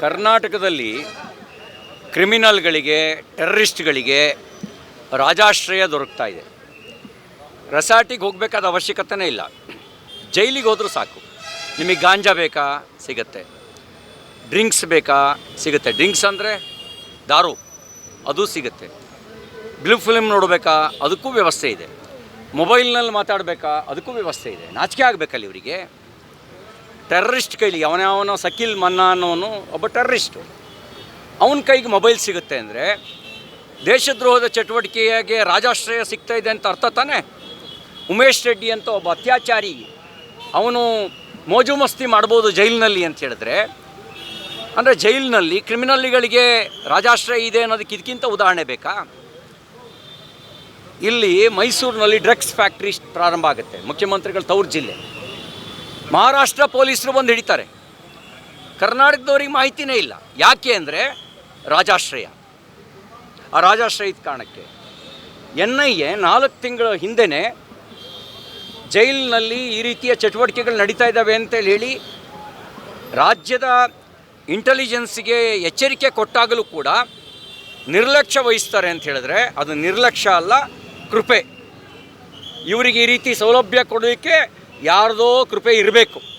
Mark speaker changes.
Speaker 1: ಕರ್ನಾಟಕದಲ್ಲಿ ಕ್ರಿಮಿನಲ್ಗಳಿಗೆ, ಟೆರರಿಸ್ಟ್ಗಳಿಗೆ ರಾಜಾಶ್ರಯ ದೊರಕ್ತಾ ಇದೆ. ರೆಸಾರ್ಟಿಗೆ ಹೋಗಬೇಕಾದ ಅವಶ್ಯಕತೆನೇ ಇಲ್ಲ. ಜೈಲಿಗೆ ಹೋದರೂ ಸಾಕು. ನಿಮಗೆ ಗಾಂಜಾ ಬೇಕಾ? ಸಿಗತ್ತೆ. ಡ್ರಿಂಕ್ಸ್ ಬೇಕಾ? ಸಿಗುತ್ತೆ. ಡ್ರಿಂಕ್ಸ್ ಅಂದರೆ ದಾರು. ಅದು ಸಿಗುತ್ತೆ. ಬ್ಲೂ ಫಿಲ್ಮ್ ನೋಡಬೇಕಾ? ಅದಕ್ಕೂ ವ್ಯವಸ್ಥೆ ಇದೆ. ಮೊಬೈಲ್ನಲ್ಲಿ ಮಾತಾಡಬೇಕಾ? ಅದಕ್ಕೂ ವ್ಯವಸ್ಥೆ ಇದೆ. ನಾಚಿಕೆ ಆಗಬೇಕಲ್ಲ ಇವರಿಗೆ. ಟೆರ್ರಿಸ್ಟ್ ಕೈಲಿ, ಅವನವನೋ ಸಕೀಲ್ ಮನ್ನಾ ಅನ್ನೋನು ಒಬ್ಬ ಟೆರ್ರಿಸ್ಟು. ಅವನ ಕೈಗೆ ಮೊಬೈಲ್ ಸಿಗುತ್ತೆ ಅಂದರೆ, ದೇಶದ್ರೋಹದ ಚಟುವಟಿಕೆಗೆ ರಾಜಾಶ್ರಯ ಸಿಗ್ತಾ ಇದೆ ಅಂತ ಅರ್ಥ ತಾನೆ? ಉಮೇಶ್ ರೆಡ್ಡಿ ಅಂತ ಒಬ್ಬ ಅತ್ಯಾಚಾರಿ, ಅವನು ಮೋಜು ಮಸ್ತಿ ಮಾಡ್ಬೋದು ಜೈಲಿನಲ್ಲಿ ಅಂತ ಹೇಳಿದ್ರೆ, ಅಂದರೆ ಜೈಲಿನಲ್ಲಿ ಕ್ರಿಮಿನಲ್ಗಳಿಗೆ ರಾಜಾಶ್ರಯ ಇದೆ ಅನ್ನೋದಕ್ಕೆ ಇದಕ್ಕಿಂತ ಉದಾಹರಣೆ ಬೇಕಾ? ಇಲ್ಲಿ ಮೈಸೂರಿನಲ್ಲಿ ಡ್ರಗ್ಸ್ ಫ್ಯಾಕ್ಟ್ರಿ ಪ್ರಾರಂಭ ಆಗುತ್ತೆ, ಮುಖ್ಯಮಂತ್ರಿಗಳು ತವ್ರ ಜಿಲ್ಲೆ. ಮಹಾರಾಷ್ಟ್ರ ಪೊಲೀಸರು ಬಂದು ಹಿಡಿತಾರೆ. ಕರ್ನಾಟಕದವ್ರಿಗೆ ಮಾಹಿತಿನೇ ಇಲ್ಲ. ಯಾಕೆ ಅಂದರೆ ರಾಜಾಶ್ರಯ. ಆ ರಾಜಾಶ್ರಯದ ಕಾರಣಕ್ಕೆ. ಎನ್ ಐ ಎ ನಾಲ್ಕು ತಿಂಗಳ ಹಿಂದೆಯೇ ಜೈಲಿನಲ್ಲಿ ಈ ರೀತಿಯ ಚಟುವಟಿಕೆಗಳು ನಡೀತಾ ಇದ್ದಾವೆ ಅಂತೇಳಿ ಹೇಳಿ ರಾಜ್ಯದ ಇಂಟೆಲಿಜೆನ್ಸ್ಗೆ ಎಚ್ಚರಿಕೆ ಕೊಟ್ಟಾಗಲೂ ಕೂಡ ನಿರ್ಲಕ್ಷ್ಯ ವಹಿಸ್ತಾರೆ ಅಂತ ಹೇಳಿದ್ರೆ ಅದು ನಿರ್ಲಕ್ಷ್ಯ ಅಲ್ಲ, ಕೃಪೆ. ಇವರಿಗೆ ಈ ರೀತಿ ಸೌಲಭ್ಯ ಕೊಡೋದಕ್ಕೆ ಯಾರ್ದೋ ಕೃಪೆ ಇರಬೇಕು.